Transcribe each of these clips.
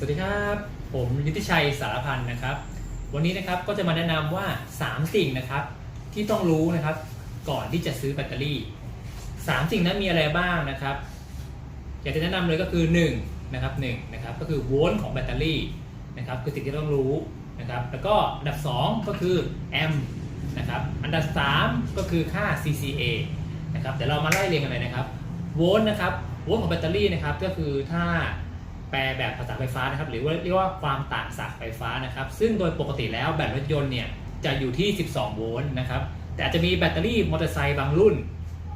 สวัสดีครับ ผมนิติชัยสารพันธ์นะครับ วันนี้นะครับก็จะมาแนะนำว่า 3 สิ่งนะครับ ที่ต้องรู้นะครับ ก่อนที่จะซื้อแบตเตอรี่ 3 สิ่งนั้นมีอะไรบ้างนะครับ อยากจะแนะนำเลยก็คือ1นะครับ1นะครับก็คือโวลต์ของแบตเตอรี่นะครับคือสิ่งที่ต้องรู้นะครับ แล้วก็อันดับ 2 ก็คือแอมป์นะครับอันดับ 3 ก็คือค่า CCA นะครับเดี๋ยวเรามาไล่เรียงกันเลยนะครับโวลต์นะครับโวลต์ของแบตเตอรี่นะครับก็คือถ้า แปลแบบภาษาไฟฟ้านะครับ หรือว่าเรียกว่าความต่างศักย์ไฟฟ้านะครับ ซึ่งโดยปกติแล้วแบตรถยนต์เนี่ยจะอยู่ที่ 12 โวลต์นะครับ แต่อาจจะมีแบตเตอรี่มอเตอร์ไซค์บางรุ่น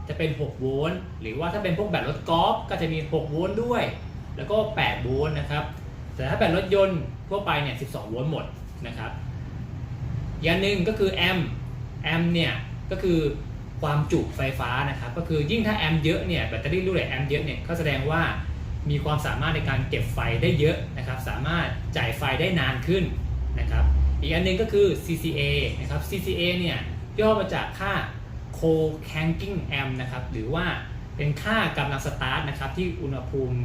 จะเป็น 6 โวลต์ หรือว่าถ้าเป็นพวกแบตรถกอล์ฟก็จะมี 6 โวลต์ด้วย แล้วก็ 8 โวลต์นะครับ แต่ถ้าแบตรถยนต์ทั่วไปเนี่ย 12 โวลต์หมดนะครับ อย่างหนึ่งก็คือแอมแอมเนี่ยก็คือความจุไฟฟ้านะครับ ก็คือยิ่งถ้าแอมเยอะเนี่ยแบตเตอรี่ลูกเหล็กแอมเยอะเนี่ยก็แสดงว่า มีความสามารถในการเก็บไฟได้เยอะนะครับ สามารถจ่ายไฟได้นานขึ้นนะครับ อีกอันหนึงก็คือ CCA นะครับ CCA เนี่ยย่อมาจากค่า Cold Cranking Amp นะครับหรือว่าเป็นค่ากำลังสตาร์ทนะครับที่อุณหภูมิ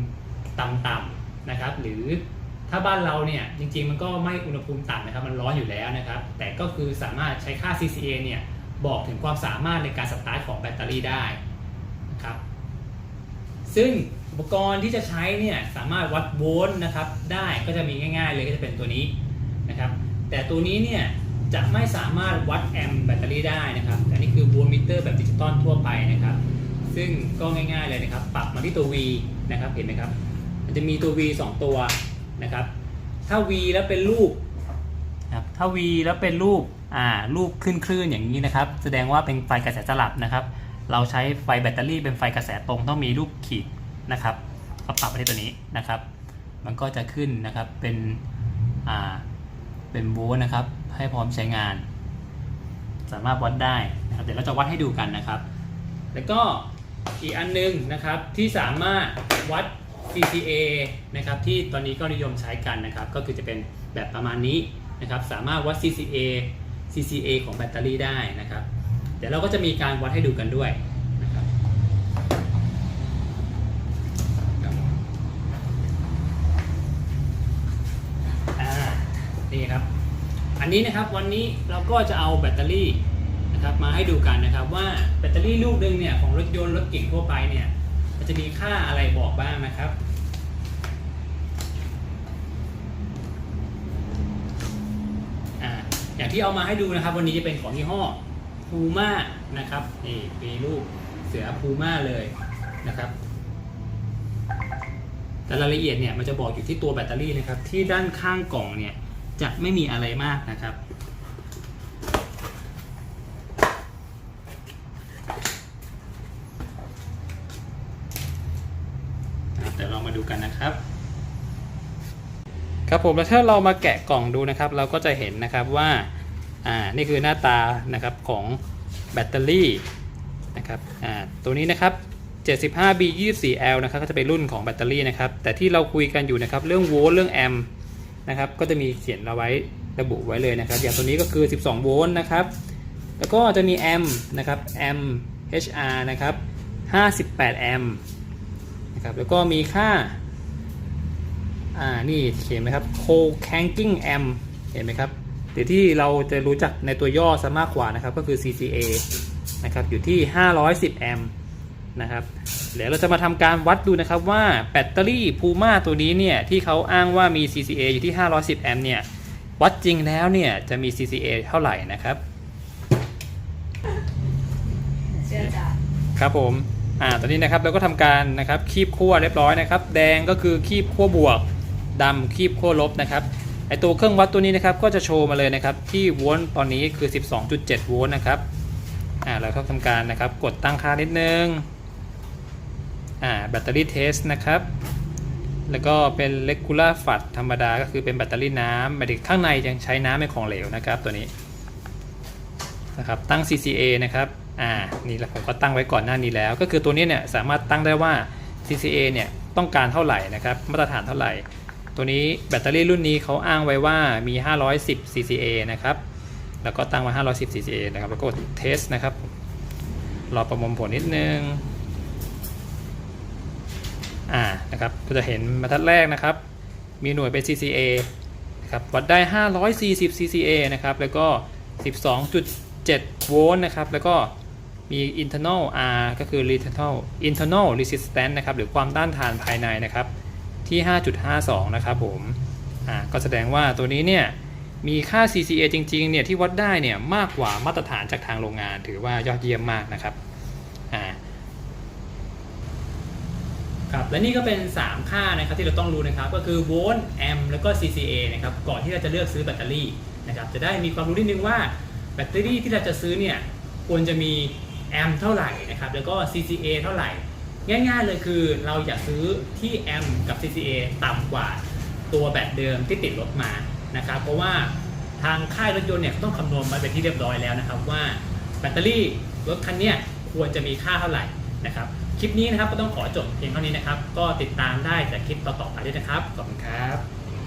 ต่ำๆนะครับ หรือถ้าบ้านเราเนี่ยจริงๆมันก็ไม่อุณหภูมิต่ำนะครับ มันร้อนอยู่แล้วนะครับ แต่ก็คือสามารถใช้ค่า CCA เนี่ยบอกถึงความสามารถในการสตาร์ทของแบตเตอรี่ได้นะครับซึ่ง อุปกรณ์ที่จะใช้เนี่ยสามารถวัดโวลต์นะครับได้ก็จะมีง่าย ๆ เลยก็จะเป็นตัวนี้นะครับ แต่ตัวนี้เนี่ยจะไม่สามารถวัดแอมป์แบตเตอรี่ได้นะครับอันนี้คือโวลต์มิเตอร์แบบดิจิตอลทั่วไปนะครับ ซึ่งก็ง่ายๆเลยนะครับ ปรับมาที่ตัว V นะครับเห็นไหมครับ มันจะมีตัว V 2 ตัวนะครับ ถ้า V แล้วเป็นรูปครับถ้า V แล้วเป็นรูปอ่ารูปขึ้นคลื่นอย่างนี้นะครับ แสดงว่าเป็นไฟกระแสสลับนะครับ เราใช้ไฟแบตเตอรี่เป็นไฟกระแสตรงต้องมีรูปขีด นะครับก็ปรับไปที่ตัวนี้นะครับ มันก็จะขึ้นนะครับเป็นอ่าเป็นโวลต์นะครับ ให้พร้อมใช้งาน สามารถวัดได้นะครับเดี๋ยวเราจะวัดให้ดูกันนะครับ แล้วก็อีกอันนึงนะครับที่สามารถวัด CCA นะครับที่ตอนนี้ก็นิยมใช้กันนะครับ ก็คือจะเป็นแบบประมาณนี้นะครับ สามารถวัด CCA CCA ของแบตเตอรี่ได้นะครับ เดี๋ยวเราก็จะมีการวัดให้ดูกันด้วยนะครับอ่านี่ครับ อั นนี้นะครับวันนี้เราก็จะเอาแบตเตอรี่นะครับมาให้ดูกันนะครับว่าแบตเตอรี่ลูกหนึ่งเนี่ยของรถยนต์รถเก่งทั่วไปเนี่ยมันจะมีค่าอะไรบอกบ้างนะครับอ่าอย่างที่เอามาให้ดูนะครับ วันนี้จะเป็นของยี่ห้อพูม่านะครับนี่มีรูปเสือพูม่าเลยนะครับแต่รายละเอียดเนี่ยมันจะบอกอยู่ที่ตัวแบตเตอรี่นะครับ ที่ด้านข้างกล่องเนี่ย จะไม่มีอะไรมากนะครับเดี๋ยวเรามาดูกันนะครับ ครับผมแล้วถ้าเรามาแกะกล่องดูนะครับ เราก็จะเห็นนะครับว่าอ่านี่คือหน้าตานะครับของแบตเตอรี่นะครับอ่าตัวนี้นะครับ 75B 24L นะครับก็จะเป็นรุ่นของแบตเตอรี่นะครับ แต่ที่เราคุยกันอยู่นะครับ เรื่องโวลต์เรื่องแอมป์ นะครับก็จะมีเขียนเอาไว้ระบุไว้เลยนะครับ อย่างตัวนี้ก็คือ 12 โวลต์นะครับ แล้วก็จะมีแอมป์นะครับแอม HR นะครับ 58 แอมป์นะครับแล้วก็มีค่าอ่านี่เขียนไหมครับ cold cranking amp เห็นไหมครับหรือที่เราจะรู้จักในตัวย่อซะมากกว่านะครับ ก็คือ CCA นะครับอยู่ที่ 510 แอมป์นะครับ เดี๋ยวเราจะมาทำการวัดดูนะครับว่าแบตเตอรี่ Puma ตัวนี้เนี่ยที่เขาอ้างว่ามี CCA อยู่ที่ 510 แอมป์เนี่ยวัดจริงแล้วเนี่ยจะมี CCA เท่าไหร่นะครับครับผมอ่าตอนนี้นะครับเราก็ทำการนะครับคีบขั้วเรียบร้อยนะครับ แดงก็คือคีบขั้วบวกดำคีบขั้วลบนะครับไอตัวเครื่องวัดตัวนี้นะครับก็จะโชว์มาเลยนะครับที่โวลต์ตอนนี้คือ 12.7 โวลต์นะครับอ่าเราก็ทำการนะครับกดตั้งค่านิดนึง อ่าแบตเตอรี่เทสนะครับ แล้วก็เป็นเลกูล่าฟัดธรรมดาก็คือเป็นแบตเตอรี่น้ำแต่ข้างในยังใช้น้ำเป็นของเหลวนะครับตัวนี้นะครับตั้ง CCA นะครับอ่านี่แหละผมก็ตั้งไว้ก่อนหน้านี้แล้ว ก็คือตัวนี้เนี่ยสามารถตั้งได้ว่า CCA เนี่ยต้องการเท่าไหร่นะครับมาตรฐานเท่าไหร่ ตัวนี้แบตเตอรี่รุ่นนี้เขาอ้างไว้ว่ามี 510 CCA นะครับแล้วก็ตั้งไว้510 CCA นะครับแล้วก็เทสนะครับรอประมวลผลนิดนึง อ่านะครับก็จะเห็นบรรทัดแรกนะครับ มีหน่วยเป็น CCA นะครับวัดได้ 540 CCA นะครับแล้วก็ 12.7 โวลต์นะครับแล้วก็มี internal R ก็คือ internal internal resistance นะครับหรือความต้านทานภายในนะครับที่ 5.52 นะครับผมอ่าก็แสดงว่าตัวนี้เนี่ยมีค่า CCA จริงๆเนี่ยที่วัดได้เนี่ยมากกว่ามาตรฐานจากทางโรงงาน ถือว่ายอดเยี่ยมมากนะครับ อ่า ครับและนี่ก็เป็น 3 ค่านะครับที่เราต้องรู้นะครับก็คือโวลต์แอมป์แล้วก็ CCA นะครับก่อนที่เราจะเลือกซื้อแบตเตอรี่นะครับจะได้มีความรู้นิดนึงว่าแบตเตอรี่ที่เราจะซื้อเนี่ยควรจะมีแอมป์เท่าไหร่นะครับแล้วก็ CCA เท่าไหร่ ง่าย ๆ เลยคือเราอยากซื้อที่แอมป์กับ CCA ต่ำกว่าตัวแบตเดิมที่ติดรถมานะครับเพราะว่าทางค่ายรถยนต์เนี่ยเขาต้องคำนวณมาเป็นที่เรียบร้อยแล้วนะครับว่าแบตเตอรี่รถคันเนี้ยควรจะมีค่าเท่าไหร่นะครับ คลิปนี้นะครับก็ต้องขอจบเพียงเท่านี้นะครับ ก็ติดตามได้จากคลิปต่อๆไปด้วยนะครับ ขอบคุณครับ